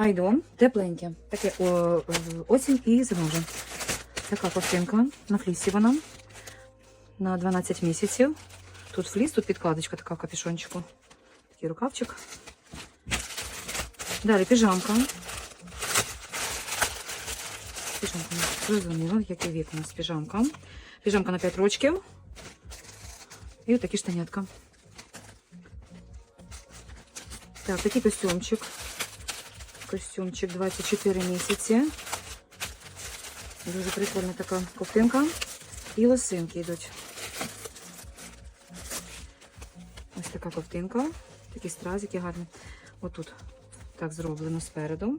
Айдо, тепленьке. Таке о, осінь і зима. Така ковтинка на флісі вона. На 12 місяців. Тут фліс, тут підкладочка така в капюшончику. Такий рукавчик. Далі піжамка. Піжамка, зрозуміло, який вік у нас піжамка. Піжамка на 5 рочків. І отакі штанятка. Так, такий костюмчик. Костюмчик 24 місяці. Дуже прикольна така ковтинка. І лосинки йдуть. Ось така ковтинка. Такі стразики гарні. Отут так зроблено спереду.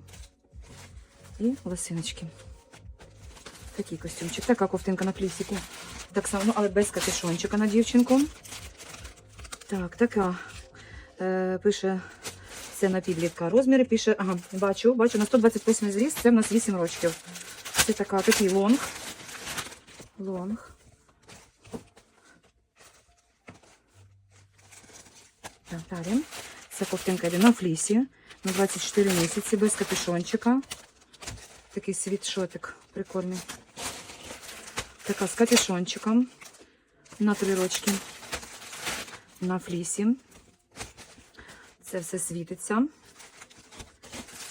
І лосиночки. Такий костюмчик. Така ковтинка на плісіку. Так само, ну, але без капюшончика на дівчинку. Так, така. Е, пише це на підлітка. Розміри пише, ага, бачу, бачу, на 128 зріст, це в нас 8 років. Це така, такий лонг. Лонг. Так, далі. Це ковтинка на флісі. На 24 місяці, без капюшончика. Такий світшотик прикольний. Така з капюшончиком. На три рочки. На флісі. Це все світиться.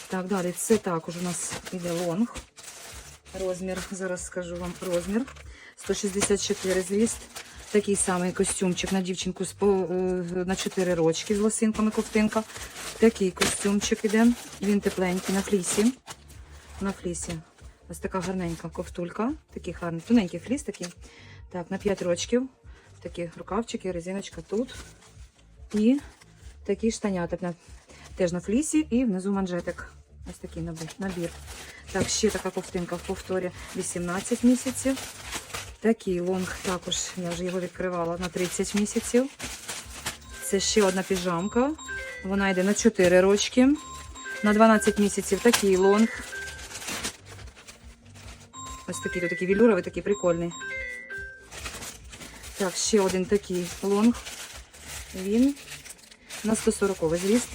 Так, далі це також у нас іде лонг. Розмір, зараз скажу вам розмір. 164 зріст. Такий самий костюмчик на дівчинку е, на 4 рочки з лосинками ковтинка. Такий костюмчик іде. Він тепленький на флісі. На флісі. Ось така гарненька ковтулька. Такий гарний, тоненький фліс такий. Так, на 5 рочків. Такі рукавчики, резиночка тут. І такі штанята теж на флісі і внизу манжетик. Ось такий набір. Так, ще така ковтинка в повторі 18 місяців. Такий лонг також, я вже його відкривала на 30 місяців. Це ще одна піжамка. Вона йде на 4 рочки. На 12 місяців такий лонг. Ось такий, тут такий вілюровий, такий прикольний. Так, ще один такий лонг. Він на 140 зріст.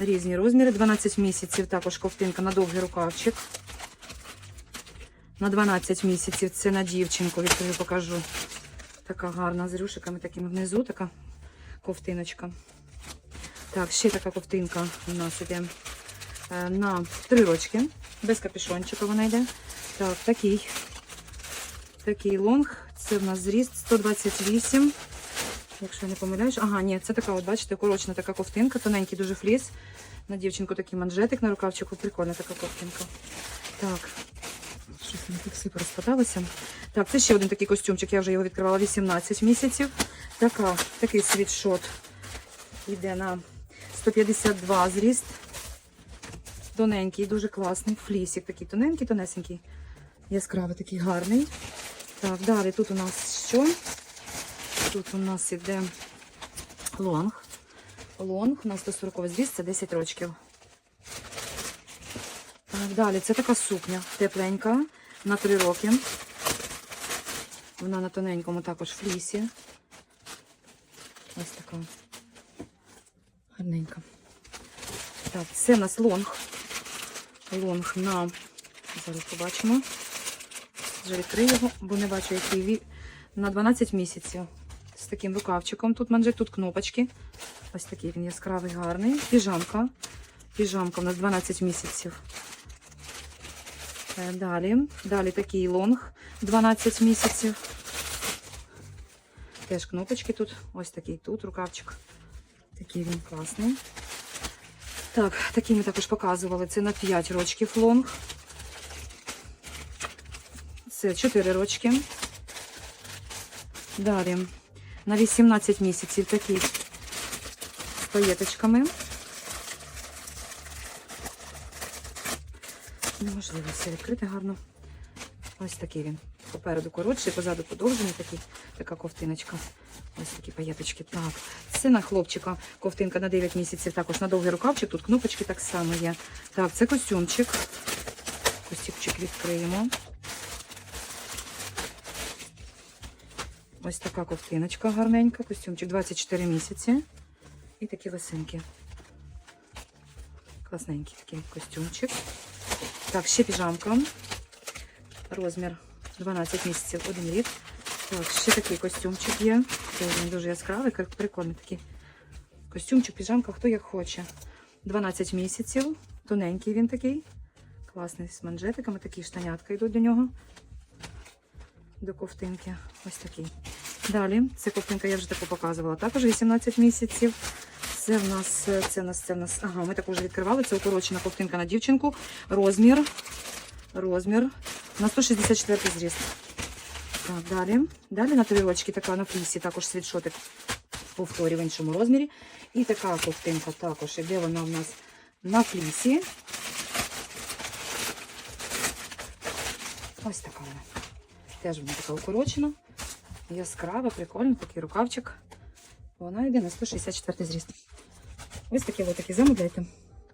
Різні розміри. 12 місяців також ковтинка на довгий рукавчик. На 12 місяців це на дівчинку, відкрию, покажу. Така гарна з рюшиками такими внизу, така ковтиночка. Так, ще така ковтинка у нас іде е, на 3 рочки. Без капюшончика вона йде. Так, такий. Такий лонг. Це в нас зріст 128. Якщо я не помиляюсь. Ага, ні, це така, от бачите, корочна така ковтинка, тоненький дуже фліс. На дівчинку такий манжетик на рукавчику. Прикольна така ковтинка. Так. Щось не так все порозпадалося. Так, це ще один такий костюмчик. Я вже його відкривала 18 місяців. Така, такий світшот. Йде на 152 зріст. Тоненький, дуже класний. Флісик такий тоненький, тонесенький. Яскравий такий гарний. Так, далі тут у нас що? Тут у нас іде лонг. Лонг на 140 зріст, це 10 рочків. Так, далі це така сукня тепленька на 3 роки. Вона на тоненькому також флісі. Ось така гарненька. Так, це в нас лонг. Лонг на, зараз побачимо. Вже відкрию його, бо не бачу, який ві... на 12 місяців. З таким рукавчиком. Тут манжет, тут кнопочки. Ось такий він яскравий, гарний. Піжамка. Піжамка у нас 12 місяців. Е, Далі. Далі такий лонг 12 місяців. Теж кнопочки тут. Ось такий тут рукавчик. Такий він класний. Так, такий ми також показували. Це на 5 рочків лонг. Це 4 рочки. Далі на 18 місяців такий з паєточками. Неможливо все відкрити гарно. Ось такий він. Попереду коротший, позаду подовжений, такий, така ковтиночка. Ось такі паєточки. Так, це на хлопчика ковтинка на 9 місяців, також на довгий рукавчик. Тут кнопочки так само є. Так, це костюмчик. Костюмчик відкриємо. Ось така ковтиночка гарненька. Костюмчик 24 місяці. І такі лисинки. Класненький такий костюмчик. Так, ще піжамка. Розмір 12 місяців, один рік. Так, ще такий костюмчик є. Теж він дуже яскравий, прикольний такий. Костюмчик, піжамка, хто як хоче. 12 місяців. Тоненький він такий. Класний з манжетиками, такі штанятка йдуть до нього. До ковтинки. Ось такий. Далі, це ковтинка я вже таку показувала. Також 18 місяців. Це в нас, це в нас, це в нас. Ага, ми також відкривали. Це укорочена ковтинка на дівчинку. Розмір. Розмір на 164 зріст. Так, далі. Далі на тарілочці така на флісі, також світшотик повторі в іншому розмірі. І така ковтинка також іде вона в нас на флісі. Ось така вона. Теж вона така укорочена. Яскрава, прикольна, такий рукавчик. Вона йде на 164 зріст. Ось такі ось такі замовляйте.